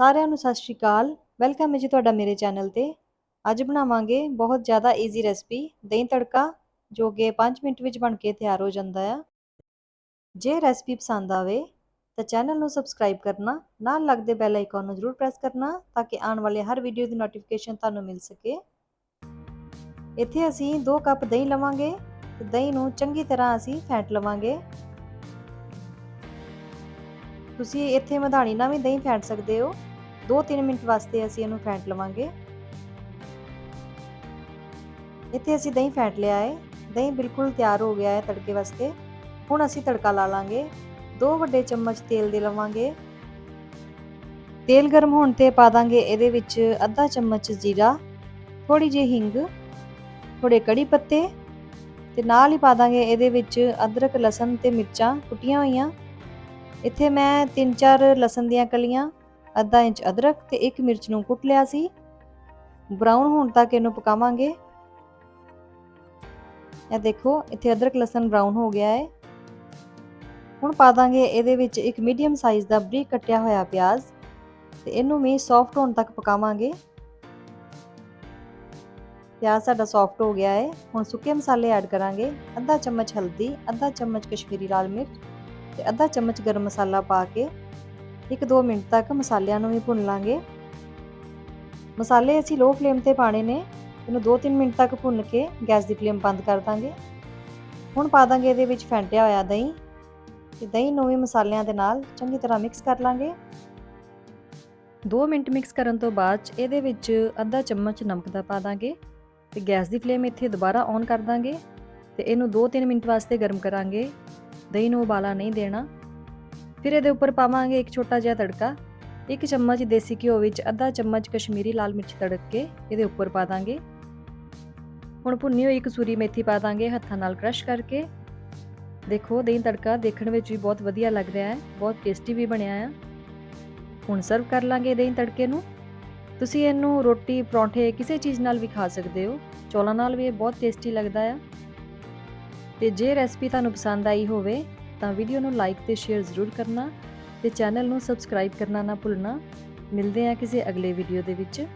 ਸਾਰਿਆਂ ਨੂੰ ਸਤਿ ਸ਼੍ਰੀ ਅਕਾਲ। ਵੈਲਕਮ ਹੈ ਜੀ ਤੁਹਾਡਾ ਮੇਰੇ ਚੈਨਲ ਤੇ। ਅੱਜ ਬਣਾਵਾਂਗੇ ਬਹੁਤ ਜ਼ਿਆਦਾ ਈਜ਼ੀ ਰੈਸਪੀ ਦਹੀਂ ਤੜਕਾ, ਜੋ ਕਿ 5 ਮਿੰਟ ਵਿੱਚ ਬਣ ਕੇ ਤਿਆਰ ਹੋ ਜਾਂਦਾ ਆ। ਜੇ ਰੈਸਪੀ ਪਸੰਦ ਆਵੇ, ਤਾਂ ਚੈਨਲ ਨੂੰ ਸਬਸਕ੍ਰਾਈਬ ਕਰਨਾ, ਨਾਲ ਲੱਗਦੇ ਬੈਲ ਆਈਕਨ ਨੂੰ ਜ਼ਰੂਰ ਪ੍ਰੈਸ ਕਰਨਾ, ਤਾਂ ਕਿ ਆਉਣ ਵਾਲੇ ਹਰ ਵੀਡੀਓ ਦੀ ਨੋਟੀਫਿਕੇਸ਼ਨ ਤੁਹਾਨੂੰ ਮਿਲ ਸਕੇ। ਇੱਥੇ ਅਸੀਂ 2 ਕੱਪ ਦਹੀਂ ਲਵਾਂਗੇ, ਤੇ ਦਹੀਂ ਨੂੰ ਚੰਗੀ ਤਰ੍ਹਾਂ ਅਸੀਂ ਫੈਂਟ ਲਵਾਂਗੇ। ਤੁਸੀਂ ਇੱਥੇ ਮਧਾਣੀ ਨਾਲ ਵੀ ਦਹੀਂ ਫੈਂਟ ਸਕਦੇ ਹੋ। 2-3 ਮਿੰਟ ਵਾਸਤੇ ਅਸੀਂ ਇਹਨੂੰ ਫੈਂਟ ਲਵਾਂਗੇ। ਇੱਥੇ ਅਸੀਂ ਦਹੀਂ ਫੈਂਟ ਲਿਆ ਹੈ ਦਹੀਂ ਬਿਲਕੁਲ ਤਿਆਰ ਹੋ ਗਿਆ ਹੈ ਤੜਕੇ ਵਾਸਤੇ। ਹੁਣ ਅਸੀਂ ਤੜਕਾ ਲਾ ਲਾਂਗੇ। 2 ਵੱਡੇ ਚਮਚ ਤੇਲ ਦੇ ਲਵਾਂਗੇ। ਤੇਲ ਗਰਮ ਹੋਣ ਤੇ ਪਾ ਦਾਂਗੇ ਇਹਦੇ ਵਿੱਚ ਅੱਧਾ ਚਮਚ ਜੀਰਾ ਥੋੜੀ ਜਿਹੀ ਹਿੰਗ ਥੋੜੇ ਕੜੀ ਪੱਤੇ ਤੇ ਨਾਲ ਹੀ ਪਾ ਦਾਂਗੇ ਇਹਦੇ ਵਿੱਚ ਅਦਰਕ, ਲਸਣ ਤੇ ਮਿਰਚਾਂ ਕੁੱਟੀਆਂ ਹੋਈਆਂ। ਇੱਥੇ ਮੈਂ 3-4 ਲਸਣ ਦੀਆਂ ਕਲੀਆਂ ਅੱਧਾ ਇੰਚ ਅਦਰਕ ਤੇ ਇੱਕ ਮਿਰਚ ਨੂੰ ਕੁੱਟ ਲਿਆ ਸੀ। ਬਰਾਊਨ ਹੋਣ ਤੱਕ ਇਹਨੂੰ ਪਕਾਵਾਂਗੇ। ਇਹ ਦੇਖੋ, ਇੱਥੇ ਅਦਰਕ ਲਸਣ ਬਰਾਊਨ ਹੋ ਗਿਆ ਹੈ। ਹੁਣ ਪਾ ਦਾਂਗੇ ਇਹਦੇ ਵਿੱਚ ਇੱਕ ਮੀਡੀਅਮ ਸਾਈਜ਼ ਦਾ ਬਰੀਕ ਕੱਟਿਆ ਹੋਇਆ ਪਿਆਜ਼ ਤੇ ਇਹਨੂੰ ਵੀ ਸੌਫਟ ਹੋਣ ਤੱਕ ਪਕਾਵਾਂਗੇ। ਪਿਆਜ਼ ਸਾਡਾ ਸੌਫਟ ਹੋ ਗਿਆ ਹੈ। ਹੁਣ ਸੁੱਕੇ ਮਸਾਲੇ ਐਡ ਕਰਾਂਗੇ। ਅੱਧਾ ਚਮਚ ਹਲਦੀ, ਅੱਧਾ ਚਮਚ ਕਸ਼ਮੀਰੀ ਲਾਲ ਮਿਰਚ ਤੇ ਅੱਧਾ ਚਮਚ ਗਰਮ ਮਸਾਲਾ ਪਾ ਕੇ 1-2 ਮਿੰਟ ਤੱਕ ਮਸਾਲਿਆਂ ਨੂੰ ਵੀ ਭੁੰਨ ਲਾਂਗੇ। ਮਸਾਲੇ ਅਸੀਂ ਲੋ ਫਲੇਮ ਤੇ ਪਾਣੇ ਨੇ। ਇਹਨੂੰ 2-3 ਮਿੰਟ ਤੱਕ ਭੁੰਨ ਕੇ ਗੈਸ ਦੀ ਫਲੇਮ ਬੰਦ ਕਰ ਦਾਂਗੇ। ਹੁਣ ਪਾ ਦਾਂਗੇ ਇਹਦੇ ਵਿੱਚ ਫੈਂਟਿਆ ਹੋਇਆ ਦਹੀਂ ਤੇ ਦਹੀਂ ਨੂੰ ਵੀ ਮਸਾਲਿਆਂ ਦੇ ਨਾਲ ਚੰਗੀ ਤਰ੍ਹਾਂ ਮਿਕਸ ਕਰ ਲਾਂਗੇ। 2 ਮਿੰਟ ਮਿਕਸ ਕਰਨ ਤੋਂ ਬਾਅਦ ਇਹਦੇ ਵਿੱਚ ਅੱਧਾ ਚਮਚ ਨਮਕ ਦਾ ਪਾ ਦਾਂਗੇ ਤੇ ਗੈਸ ਦੀ ਫਲੇਮ ਇੱਥੇ ਦੁਬਾਰਾ ਔਨ ਕਰ ਦਾਂਗੇ ਤੇ ਇਹਨੂੰ 2-3 ਮਿੰਟ ਵਾਸਤੇ ਗਰਮ ਕਰਾਂਗੇ। ਦਹੀਂ ਨੂੰ ਉਬਾਲਾ ਨਹੀਂ ਦੇਣਾ। ਫਿਰ ਇਹਦੇ ਉੱਪਰ ਪਾਵਾਂਗੇ ਇੱਕ ਛੋਟਾ ਜਿਹਾ ਤੜਕਾ, ਇੱਕ ਚਮਚ ਦੇਸੀ ਘਿਓ ਵਿੱਚ ਅੱਧਾ ਚਮਚ ਕਸ਼ਮੀਰੀ ਲਾਲ ਮਿਰਚ ਤੜਕ ਕੇ ਇਹਦੇ ਉੱਪਰ ਪਾ ਦਾਂਗੇ। ਹੁਣ ਭੁੰਨੀ ਹੋਈ ਕਸੂਰੀ ਮੇਥੀ ਪਾ ਦਾਂਗੇ ਹੱਥਾਂ ਨਾਲ ਕ੍ਰਸ਼ ਕਰਕੇ। ਦੇਖੋ, ਦਹੀਂ ਤੜਕਾ ਦੇਖਣ ਵਿੱਚ ਵੀ ਬਹੁਤ ਵਧੀਆ ਲੱਗ ਰਿਹਾ ਹੈ, ਬਹੁਤ ਟੇਸਟੀ ਵੀ ਬਣਿਆ ਆ। ਹੁਣ ਸਰਵ ਕਰ ਲਾਂਗੇ ਦਹੀਂ ਤੜਕੇ ਨੂੰ। ਤੁਸੀਂ ਇਹਨੂੰ ਰੋਟੀ, ਪਰੌਂਠੇ ਕਿਸੇ ਚੀਜ਼ ਨਾਲ ਵੀ ਖਾ ਸਕਦੇ ਹੋ, ਚੌਲਾਂ ਨਾਲ ਵੀ ਇਹ ਬਹੁਤ ਟੇਸਟੀ ਲੱਗਦਾ ਆ। ਤੇ ਜੇ ਰੈਸਪੀ ਤੁਹਾਨੂੰ ਪਸੰਦ ਆਈ ਹੋਵੇ ਤਾਂ ਵੀਡੀਓ ਨੂੰ ਲਾਈਕ ਤੇ ਸ਼ੇਅਰ ਜ਼ਰੂਰ ਕਰਨਾ ਤੇ ਚੈਨਲ ਨੂੰ ਸਬਸਕ੍ਰਾਈਬ ਕਰਨਾ ਨਾ ਭੁੱਲਣਾ। ਮਿਲਦੇ ਹਾਂ ਕਿਸੇ ਅਗਲੇ ਵੀਡੀਓ ਦੇ ਵਿੱਚ।